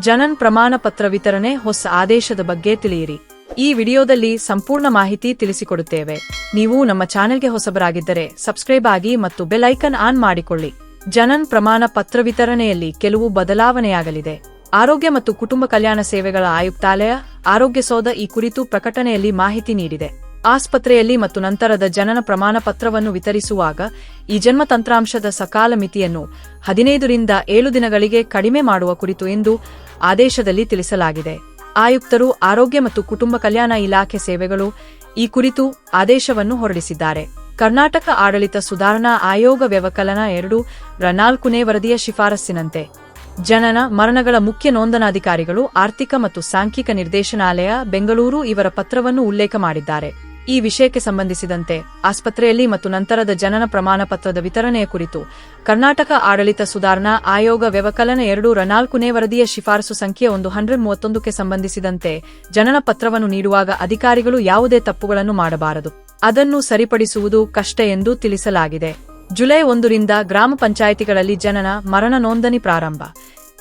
ಜನನ್ ಪ್ರಮಾಣ ಪತ್ರ ವಿತರಣೆ ಹೊಸ ಆದೇಶದ ಬಗ್ಗೆ ತಿಳಿಯಿರಿ. ಈ ವಿಡಿಯೋದಲ್ಲಿ ಸಂಪೂರ್ಣ ಮಾಹಿತಿ ತಿಳಿಸಿಕೊಡುತ್ತೇವೆ. ನೀವು ನಮ್ಮ ಚಾನೆಲ್ಗೆ ಹೊಸಬರಾಗಿದ್ದರೆ ಸಬ್ಸ್ಕ್ರೈಬ್ ಆಗಿ ಮತ್ತು ಬೆಲ್ ಐಕನ್ ಆನ್ ಮಾಡಿಕೊಳ್ಳಿ. ಜನನ್ ಪ್ರಮಾಣ ಪತ್ರ ವಿತರಣೆಯಲ್ಲಿ ಕೆಲವು ಬದಲಾವಣೆಯಾಗಲಿದೆ. ಆರೋಗ್ಯ ಮತ್ತು ಕುಟುಂಬ ಕಲ್ಯಾಣ ಸೇವೆಗಳ ಆಯುಕ್ತಾಲಯ, ಆರೋಗ್ಯ ಸೌಧ ಈ ಕುರಿತು ಪ್ರಕಟಣೆಯಲ್ಲಿ ಮಾಹಿತಿ ನೀಡಿದೆ. ಆಸ್ಪತ್ರೆಯಲ್ಲಿ ಮತ್ತು ನಂತರದ ಜನನ ಪ್ರಮಾಣ ಪತ್ರವನ್ನು ವಿತರಿಸುವಾಗ ಈ ಜನ್ಮ ತಂತ್ರಾಂಶದ ಸಕಾಲ ಮಿತಿಯನ್ನು ಹದಿನೈದರಿಂದ ಏಳು ದಿನಗಳಿಗೆ ಕಡಿಮೆ ಮಾಡುವ ಕುರಿತು ಎಂದು ಆದೇಶದಲ್ಲಿ ತಿಳಿಸಲಾಗಿದೆ. ಆಯುಕ್ತರು, ಆರೋಗ್ಯ ಮತ್ತು ಕುಟುಂಬ ಕಲ್ಯಾಣ ಇಲಾಖೆ ಸೇವೆಗಳು ಈ ಕುರಿತು ಆದೇಶವನ್ನು ಹೊರಡಿಸಿದ್ದಾರೆ. ಕರ್ನಾಟಕ ಆಡಳಿತ ಸುಧಾರಣಾ ಆಯೋಗ ವ್ಯವಕಲನ ಎರಡು ರ ನಾಲ್ಕನೇ ವರದಿಯ ಶಿಫಾರಸ್ಸಿನಂತೆ. ಜನನ, ಮರಣಗಳ ಮುಖ್ಯ ನೋಂದಣಾಧಿಕಾರಿಗಳು, ಆರ್ಥಿಕ ಮತ್ತು ಸಾಂಖ್ಯಿಕ ನಿರ್ದೇಶನಾಲಯ, ಬೆಂಗಳೂರು ಇವರ ಪತ್ರವನ್ನು ಉಲ್ಲೇಖ ಮಾಡಿದ್ದಾರೆ. ಈ ವಿಷಯಕ್ಕೆ ಸಂಬಂಧಿಸಿದಂತೆ ಆಸ್ಪತ್ರೆಯಲ್ಲಿ ಮತ್ತು ನಂತರದ ಜನನ ಪ್ರಮಾಣ ಪತ್ರದ ವಿತರಣೆಯ ಕುರಿತು ಕರ್ನಾಟಕ ಆಡಳಿತ ಸುಧಾರಣಾ ಆಯೋಗ ವ್ಯವಕಲನ ಎರಡು ನಾಲ್ಕನೇ ವರದಿಯ ಶಿಫಾರಸು ಸಂಖ್ಯೆ ಒಂದು ಹಂಡ್ರೆಡ್ ಮೂವತ್ತೊಂದಕ್ಕೆ ಸಂಬಂಧಿಸಿದಂತೆ ಜನನ ಪತ್ರವನ್ನು ನೀಡುವಾಗ ಅಧಿಕಾರಿಗಳು ಯಾವುದೇ ತಪ್ಪುಗಳನ್ನು ಮಾಡಬಾರದು. ಅದನ್ನು ಸರಿಪಡಿಸುವುದು ಕಷ್ಟ ಎಂದು ತಿಳಿಸಲಾಗಿದೆ. ಜುಲೈ ಒಂದರಿಂದ ಗ್ರಾಮ ಪಂಚಾಯಿತಿಗಳಲ್ಲಿ ಜನನ, ಮರಣ ನೋಂದಣಿ ಪ್ರಾರಂಭ.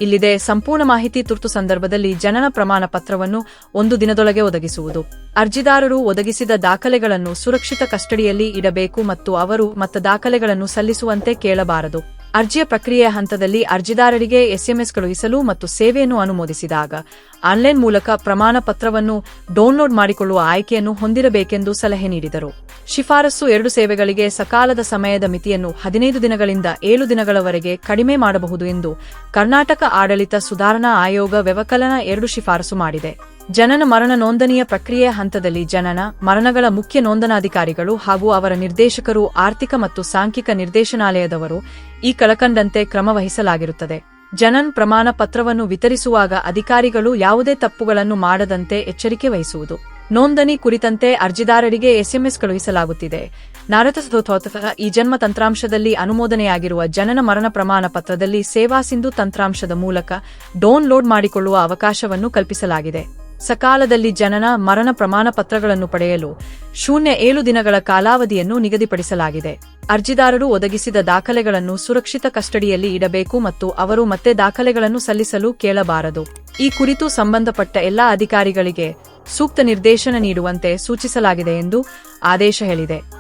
ಇಲ್ಲಿದೆ ಸಂಪೂರ್ಣ ಮಾಹಿತಿ ತುರ್ತು ಸಂದರ್ಭದಲ್ಲಿ ಜನನ ಪ್ರಮಾಣ ಪತ್ರವನ್ನು ಒಂದು ದಿನದೊಳಗೆ ಒದಗಿಸುವುದು. ಅರ್ಜಿದಾರರು ಒದಗಿಸಿದ ದಾಖಲೆಗಳನ್ನು ಸುರಕ್ಷಿತ ಕಸ್ಟಡಿಯಲ್ಲಿ ಇಡಬೇಕು ಮತ್ತು ಅವರು ಮತ್ತ ದಾಖಲೆಗಳನ್ನು ಸಲ್ಲಿಸುವಂತೆ ಕೇಳಬಾರದು. ಅರ್ಜಿಯ ಪ್ರಕ್ರಿಯೆಯ ಹಂತದಲ್ಲಿ ಅರ್ಜಿದಾರರಿಗೆ ಎಸ್ಎಂಎಸ್ ಕಳುಹಿಸಲು ಮತ್ತು ಸೇವೆಯನ್ನು ಅನುಮೋದಿಸಿದಾಗ ಆನ್ಲೈನ್ ಮೂಲಕ ಪ್ರಮಾಣ ಪತ್ರವನ್ನು ಡೌನ್ಲೋಡ್ ಮಾಡಿಕೊಳ್ಳುವ ಆಯ್ಕೆಯನ್ನು ಹೊಂದಿರಬೇಕೆಂದು ಸಲಹೆ ನೀಡಿದರು. ಶಿಫಾರಸು ಎರಡು ಸೇವೆಗಳಿಗೆ ಸಕಾಲದ ಸಮಯದ ಮಿತಿಯನ್ನು ಹದಿನೈದು ದಿನಗಳಿಂದ ಏಳು ದಿನಗಳವರೆಗೆ ಕಡಿಮೆ ಮಾಡಬಹುದು ಎಂದು ಕರ್ನಾಟಕ ಆಡಳಿತ ಸುಧಾರಣಾ ಆಯೋಗ ವ್ಯವಕಲನ ಎರಡು ಶಿಫಾರಸು ಮಾಡಿದೆ. ಜನನ ಮರಣ ನೋಂದಣಿಯ ಪ್ರಕ್ರಿಯೆಯ ಹಂತದಲ್ಲಿ ಜನನ, ಮರಣಗಳ ಮುಖ್ಯ ನೋಂದಣಾಧಿಕಾರಿಗಳು ಹಾಗೂ ಅವರ ನಿರ್ದೇಶಕರು, ಆರ್ಥಿಕ ಮತ್ತು ಸಾಂಖ್ಯಿಕ ನಿರ್ದೇಶನಾಲಯದವರು ಈ ಕಳಕಂಡಂತೆ ಕ್ರಮವಹಿಸಲಾಗಿರುತ್ತದೆ ಜನನ್ ಪ್ರಮಾಣ ಪತ್ರವನ್ನು ವಿತರಿಸುವಾಗ ಅಧಿಕಾರಿಗಳು ಯಾವುದೇ ತಪ್ಪುಗಳನ್ನು ಮಾಡದಂತೆ ಎಚ್ಚರಿಕೆ ವಹಿಸುವುದು. ನೋಂದಣಿ ಕುರಿತಂತೆ ಅರ್ಜಿದಾರರಿಗೆ ಎಸ್ಎಂಎಸ್ ಕಳುಹಿಸಲಾಗುತ್ತಿದೆ. ನಾರತ ಈ ಜನ್ಮ ತಂತ್ರಾಂಶದಲ್ಲಿ ಅನುಮೋದನೆಯಾಗಿರುವ ಜನನ ಮರಣ ಪ್ರಮಾಣ ಪತ್ರದಲ್ಲಿ ಸೇವಾ ಸಿಂಧು ತಂತ್ರಾಂಶದ ಮೂಲಕ ಡೌನ್ಲೋಡ್ ಮಾಡಿಕೊಳ್ಳುವ ಅವಕಾಶವನ್ನು ಕಲ್ಪಿಸಲಾಗಿದೆ. ಸಕಾಲದಲ್ಲಿ ಜನನ, ಮರಣ ಪ್ರಮಾಣ ಪತ್ರಗಳನ್ನು ಪಡೆಯಲು ಶೂನ್ಯ ಏಳು ದಿನಗಳ ಕಾಲಾವಧಿಯನ್ನು ನಿಗದಿಪಡಿಸಲಾಗಿದೆ. ಅರ್ಜಿದಾರರು ಒದಗಿಸಿದ ದಾಖಲೆಗಳನ್ನು ಸುರಕ್ಷಿತ ಕಸ್ಟಡಿಯಲ್ಲಿ ಇಡಬೇಕು ಮತ್ತು ಅವರು ಮತ್ತೆ ದಾಖಲೆಗಳನ್ನು ಸಲ್ಲಿಸಲು ಕೇಳಬಾರದು. ಈ ಕುರಿತು ಸಂಬಂಧಪಟ್ಟ ಎಲ್ಲಾ ಅಧಿಕಾರಿಗಳಿಗೆ ಸೂಕ್ತ ನಿರ್ದೇಶನ ನೀಡುವಂತೆ ಸೂಚಿಸಲಾಗಿದೆ ಎಂದು ಆದೇಶ ಹೇಳಿದೆ.